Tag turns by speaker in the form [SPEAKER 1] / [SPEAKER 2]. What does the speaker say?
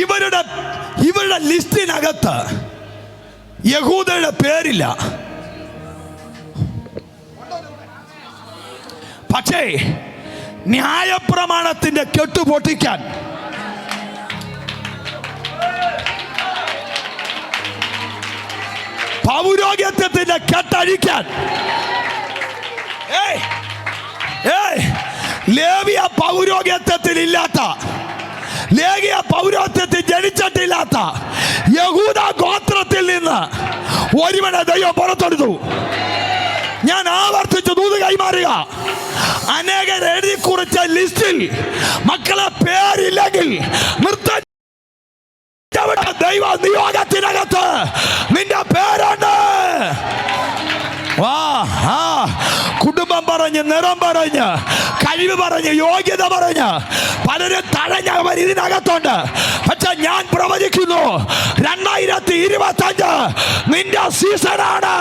[SPEAKER 1] ഇവരുടെ ഇവരുടെ ലിസ്റ്റിനകത്ത് യഹൂദയുടെ പേരില്ല. പക്ഷേ ന്യായപ്രമാണത്തിന്റെ കെട്ടു പൊട്ടിക്കാൻ. പൗരോഗ്യത്വത്തിന്റെ കെട്ടഴിക്കാൻ. ലേവിയ പൗരോഗ്യത്വത്തിൽ ഇല്ലാത്ത ലേഖിയ പൗരോത്വത്തിൽ ജനിച്ചിട്ടില്ലാത്ത യഹൂദ ഗോത്രത്തിൽ നിന്ന് ഒരുവനെ ദൈവം പുറത്തെടുത്തു. ഞാൻ ആവർത്തിച്ച് ദൂത് കൈമാറുക. അനേകർ എഴുതി കുറിച്ച ലിസ്റ്റിൽ മക്കളെ പേരില്ലെങ്കിൽ നിർത്ത ദൈവ നിയോഗത്തിനകത്ത് നിന്റെ പേരുണ്ട്. വാ ആ. പറഞ്ഞ് നിറം പറഞ്ഞ് കഴിവ് പറഞ്ഞ് യോഗ്യത പറഞ്ഞ്. പലരും തഴഞ്ഞ അവർ ഇതിനകത്തുണ്ട്. പക്ഷെ ഞാൻ പ്രവചിക്കുന്നു രണ്ടായിരത്തി ഇരുപത്തി അഞ്ച് നിന്റെ സീസണാണ്